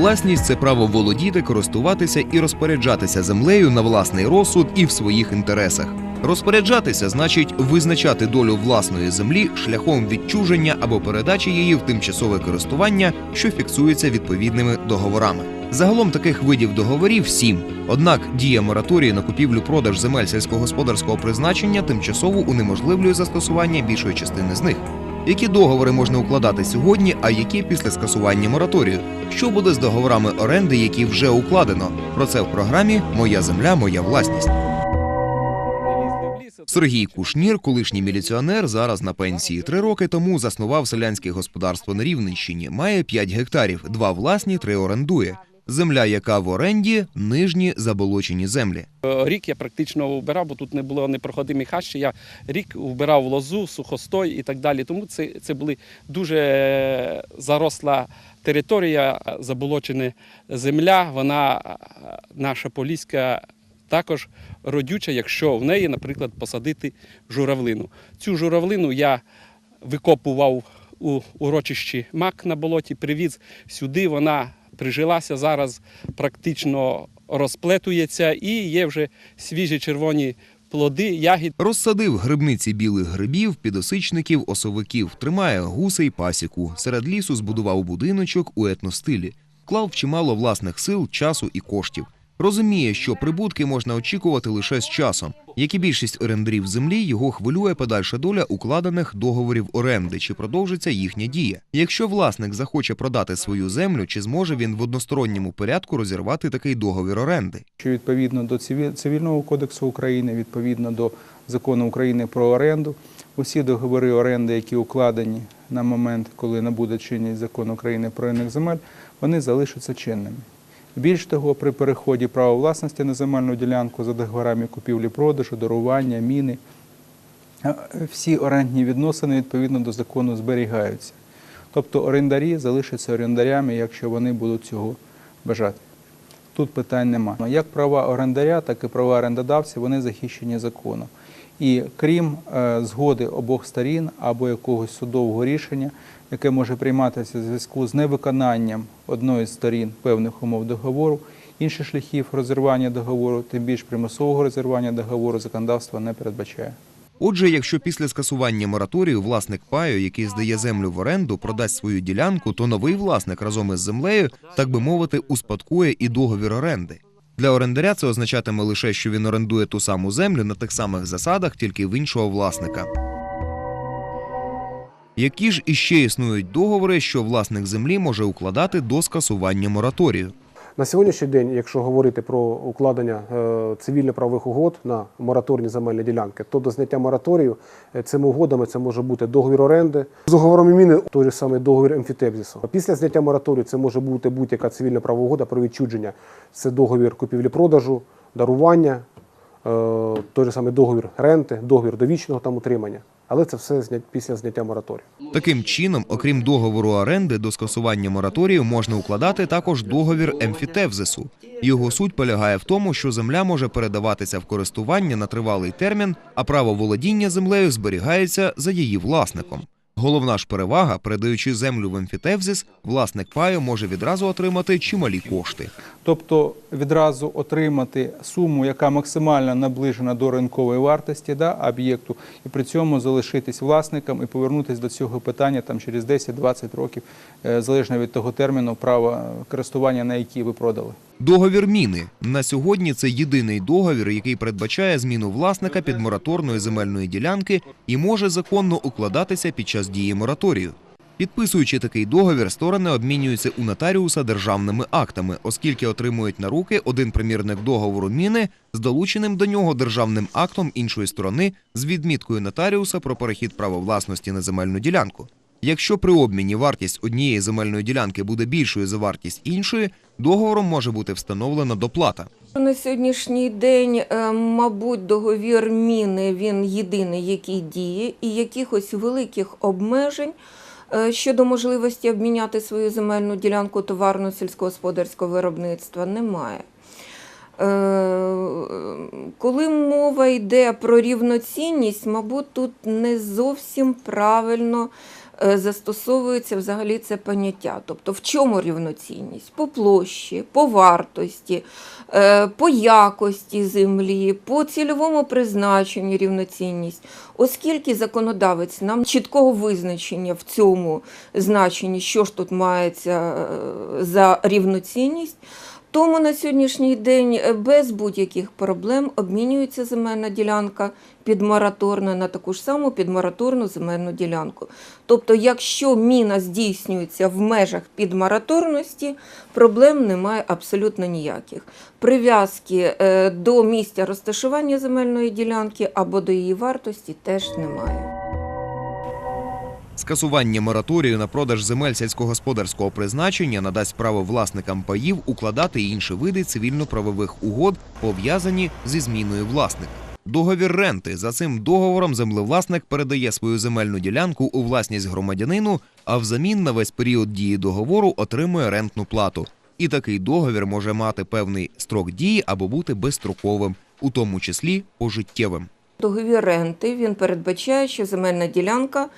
Власність це право володіти, користуватися і розпоряджатися землею на власний розсуд і в своїх інтересах. Розпоряджатися значить визначати долю власної землі шляхом відчуження або передачі її в тимчасове користування, що фіксується відповідними договорами. Загалом таких видів договорів сім. Однак дія мораторії на купівлю-продаж земель сільськогосподарського призначення тимчасово унеможливлює застосування більшої частини з них. Які договори можна укладати сьогодні, а які після скасування мораторію? Що буде з договорами оренди, які вже укладено? Про це в програмі Моя земля, моя власність. Сергій Кушнір, колишній міліціонер, зараз на пенсії. Три роки тому заснував селянське господарство на Рівненщині. Має 5 гектарів, два власні, три орендує. Земля, яка в оренді, нижні заболочені землі. Е, Рік я практично вбирав, бо тут не було непроходимі хащі. Я рік вбирав лозу, сухостой і так далі. Тому це, це були дуже заросла територія, заболочена земля. Вона е, наша поліська також родюча, якщо в неї, наприклад, посадити журавлину. Цю журавлину я викопував у урочищі мак на болоті, привіз сюди. Вона прижилася зараз, практично розплетується і є вже свіжі червоні плоди, ягід. Розсадив грибниці білих грибів, підосичників, осовиків, тримає гусей пасіку. Серед лісу збудував будиночок у етностилі. Вклав чимало власних сил, часу і коштів. Розуміє, що прибутки можна очікувати лише з часом. Як і більшість орендарів землі, його хвилює подальша доля укладених договорів оренди, чи продовжиться їхня дія. Якщо власник захоче продати свою землю, чи зможе він в односторонньому порядку розірвати такий договір оренди? що відповідно до Циві- Цивільного кодексу України, відповідно до закону України про оренду, усі договори оренди, які укладені на момент, коли набуде чинність закон України про ринок земель, вони залишаться чинними. Більш того, при переході права власності на земельну ділянку за договорами купівлі-продажу, дарування, міни, всі орендні відносини відповідно до закону зберігаються. Тобто орендарі залишаться орендарями, якщо вони будуть цього бажати. Тут питань немає. Як права орендаря, так і права орендодавця вони захищені законом. І крім е, згоди обох сторін або якогось судового рішення, яке може прийматися в зв'язку з невиконанням одної з сторін певних умов договору, інших шляхів розірвання договору, тим більш примусового розірвання договору законодавство не передбачає. Отже, якщо після скасування мораторію власник паю, який здає землю в оренду, продасть свою ділянку, то новий власник разом із землею, так би мовити, успадкує і договір оренди. Для орендаря це означатиме лише, що він орендує ту саму землю на тих самих засадах, тільки в іншого власника. Які ж іще існують договори, що власник землі може укладати до скасування мораторію? На сьогоднішній день, якщо говорити про укладення е, цивільно-правових угод на мораторні земельні ділянки, то до зняття мораторію е, цими угодами це може бути договір оренди, з договором міни той же самий договір емфітевзису. Після зняття мораторію це може бути будь-яка цивільна правова угода про відчудження. Це договір купівлі-продажу, дарування, е, той же самий договір ренти, договір довічного там утримання. Але це все знять після зняття мораторію. Таким чином, окрім договору оренди, до скасування мораторію можна укладати також договір емфітевзису. Його суть полягає в тому, що земля може передаватися в користування на тривалий термін, а право володіння землею зберігається за її власником. Головна ж перевага, передаючи землю в емфітевзис, власник паю може відразу отримати чималі кошти. Тобто відразу отримати суму, яка максимально наближена до ринкової вартості да, об'єкту, і при цьому залишитись власником і повернутися до цього питання там, через 10-20 років, е, залежно від того терміну права користування, на який ви продали. Договір міни на сьогодні це єдиний договір, який передбачає зміну власника під мораторної земельної ділянки і може законно укладатися під час дії мораторію. Підписуючи такий договір, сторони обмінюються у нотаріуса державними актами, оскільки отримують на руки один примірник договору міни з долученим до нього державним актом іншої сторони з відміткою нотаріуса про перехід права власності на земельну ділянку. Якщо при обміні вартість однієї земельної ділянки буде більшою за вартість іншої, договором може бути встановлена доплата. На сьогоднішній день, е, мабуть, договір міни він єдиний, який діє, і якихось великих обмежень е, щодо можливості обміняти свою земельну ділянку товарно сільськогосподарського виробництва немає. Е, Коли мова йде про рівноцінність, мабуть, тут не зовсім правильно застосовується взагалі це поняття. Тобто, в чому рівноцінність? По площі, по вартості, е, по якості землі, по цільовому призначенню рівноцінність. Оскільки законодавець нам чіткого визначення в цьому значенні, що ж тут мається е, за рівноцінність. Тому на сьогоднішній день е, без будь-яких проблем обмінюється земельна ділянка підмораторна на таку ж саму підмораторну земельну ділянку. Тобто, якщо міна здійснюється в межах підмораторності, проблем немає абсолютно ніяких. Прив'язки е, до місця розташування земельної ділянки або до її вартості теж немає. Скасування мораторію на продаж земель сільськогосподарського призначення надасть право власникам паїв укладати інші види цивільно-правових угод, пов'язані зі зміною власника. Договір ренти за цим договором землевласник передає свою земельну ділянку у власність громадянину, а взамін на весь період дії договору отримує рентну плату. І такий договір може мати певний строк дії або бути безстроковим, у тому числі пожиттєвим. Договір ренти він передбачає, що земельна ділянка,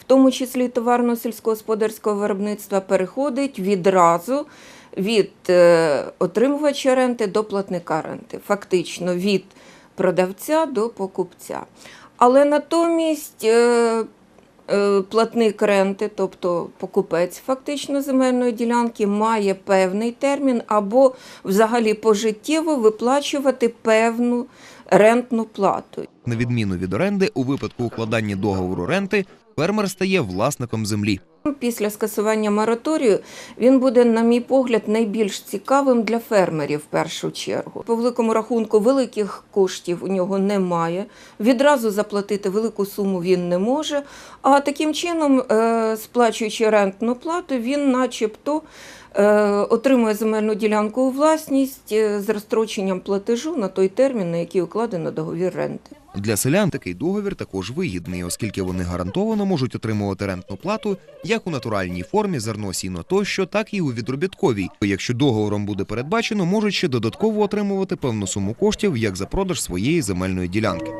в тому числі товарно-сільськогосподарського виробництва, переходить відразу від е, отримувача ренти до платника ренти, фактично від продавця до покупця. Але натомість е, е, платник ренти, тобто покупець фактично земельної ділянки, має певний термін або взагалі пожиттєво виплачувати певну рентну плату. На відміну від оренди, у випадку укладання договору ренти фермер стає власником землі. Після скасування мораторію він буде, на мій погляд, найбільш цікавим для фермерів в першу чергу. По великому рахунку великих коштів у нього немає. Відразу заплатити велику суму він не може. А таким чином, е, сплачуючи рентну плату, він, начебто, е, отримує земельну ділянку у власність е, з розстроченням платежу на той термін, на який укладено договір ренти. Для селян такий договір також вигідний, оскільки вони гарантовано можуть отримувати рентну плату як у натуральній формі зерно, сіно тощо, так і у відробітковій. Якщо договором буде передбачено, можуть ще додатково отримувати певну суму коштів як за продаж своєї земельної ділянки.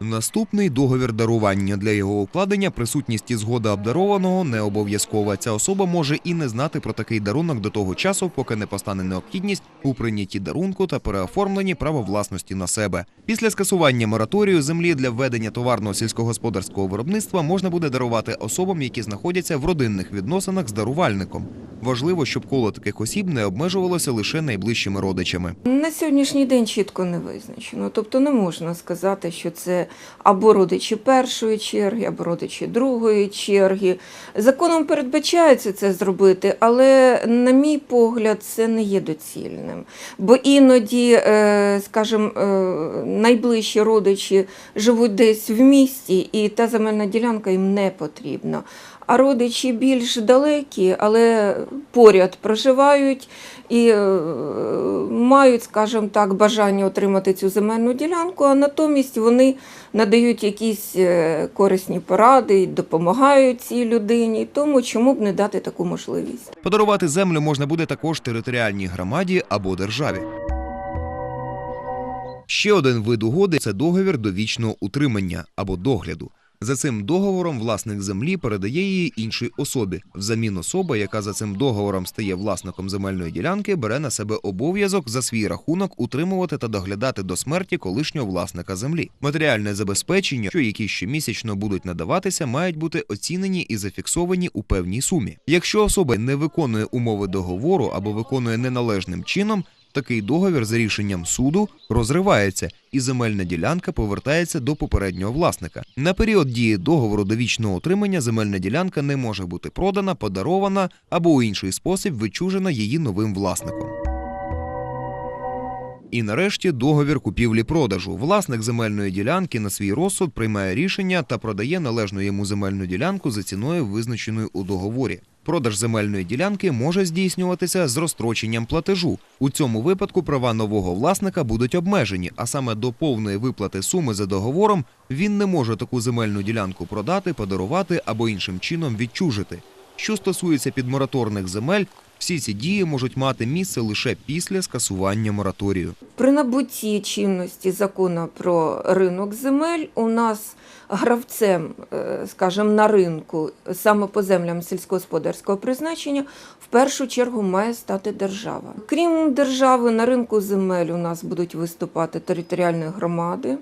Наступний договір дарування для його укладення присутність і згода обдарованого не обов'язкова. Ця особа може і не знати про такий дарунок до того часу, поки не постане необхідність у прийнятті дарунку та переоформленні права власності на себе. Після скасування мораторію землі для ведення товарного сільськогосподарського виробництва можна буде дарувати особам, які знаходяться в родинних відносинах з дарувальником. Важливо, щоб коло таких осіб не обмежувалося лише найближчими родичами. На сьогоднішній день чітко не визначено. Тобто не можна сказати, що це або родичі першої черги, або родичі другої черги. Законом передбачається це зробити, але, на мій погляд, це не є доцільним. Бо іноді, е, скажімо, е, найближчі родичі живуть десь в місті, і та земельна ділянка їм не потрібна. А родичі більш далекі, але поряд проживають і е, мають, скажімо так, бажання отримати цю земельну ділянку, а натомість вони надають якісь е, корисні поради, допомагають цій людині. Тому чому б не дати таку можливість? Подарувати землю можна буде також територіальній громаді або державі. Ще один вид угоди це договір довічного утримання або догляду. За цим договором власник землі передає її іншій особі. Взамін особа, яка за цим договором стає власником земельної ділянки, бере на себе обов'язок за свій рахунок утримувати та доглядати до смерті колишнього власника землі. Матеріальне забезпечення, що які щомісячно будуть надаватися, мають бути оцінені і зафіксовані у певній сумі. Якщо особа не виконує умови договору або виконує неналежним чином, Такий договір за рішенням суду розривається, і земельна ділянка повертається до попереднього власника. На період дії договору довічного утримання земельна ділянка не може бути продана, подарована або у інший спосіб відчужена її новим власником. І нарешті договір купівлі-продажу. Власник земельної ділянки на свій розсуд приймає рішення та продає належну йому земельну ділянку за ціною, визначеною у договорі. Продаж земельної ділянки може здійснюватися з розстроченням платежу. У цьому випадку права нового власника будуть обмежені, а саме до повної виплати суми за договором він не може таку земельну ділянку продати, подарувати або іншим чином відчужити. Що стосується підмораторних земель, всі ці дії можуть мати місце лише після скасування мораторію. При набутті чинності закону про ринок земель у нас гравцем, е, скажімо, на ринку саме по землям сільськогосподарського призначення в першу чергу має стати держава. Крім держави, на ринку земель у нас будуть виступати територіальні громади.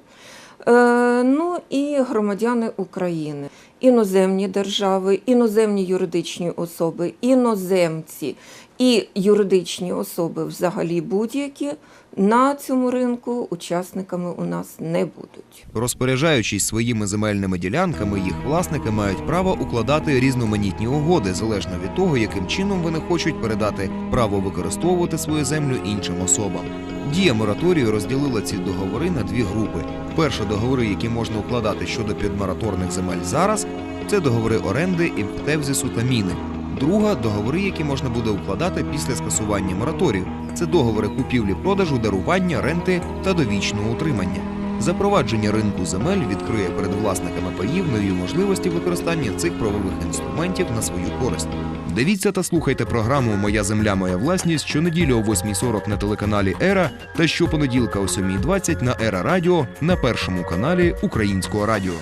Е, Ну і громадяни України, іноземні держави, іноземні юридичні особи, іноземці і юридичні особи взагалі будь-які на цьому ринку учасниками у нас не будуть. Розпоряджаючись своїми земельними ділянками, їх власники мають право укладати різноманітні угоди залежно від того, яким чином вони хочуть передати право використовувати свою землю іншим особам. Дія мораторію розділила ці договори на дві групи. Перші договори, які можна укладати щодо підмораторних земель зараз, це договори оренди і птевзису та міни. Друга договори, які можна буде укладати після скасування мораторію. Це договори купівлі-продажу, дарування, ренти та довічного утримання. Запровадження ринку земель відкриє перед власниками паїв нові можливості використання цих правових інструментів на свою користь. Дивіться та слухайте програму Моя земля, моя власність щонеділі о 8.40 на телеканалі Ера та щопонеділка о 7.20 на Ера Радіо на першому каналі Українського радіо.